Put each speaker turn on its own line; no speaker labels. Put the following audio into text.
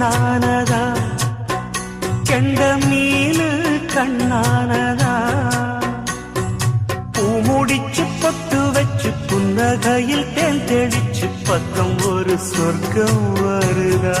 கண்ணானதா? கெண்ட மீனு கண்ணானதா? பூ முடிச்சு பொட்டு வச்சு புன்னகையில் தேன் தெளிச்சு பக்கம் ஒரு சொர்க்கம் வருதா?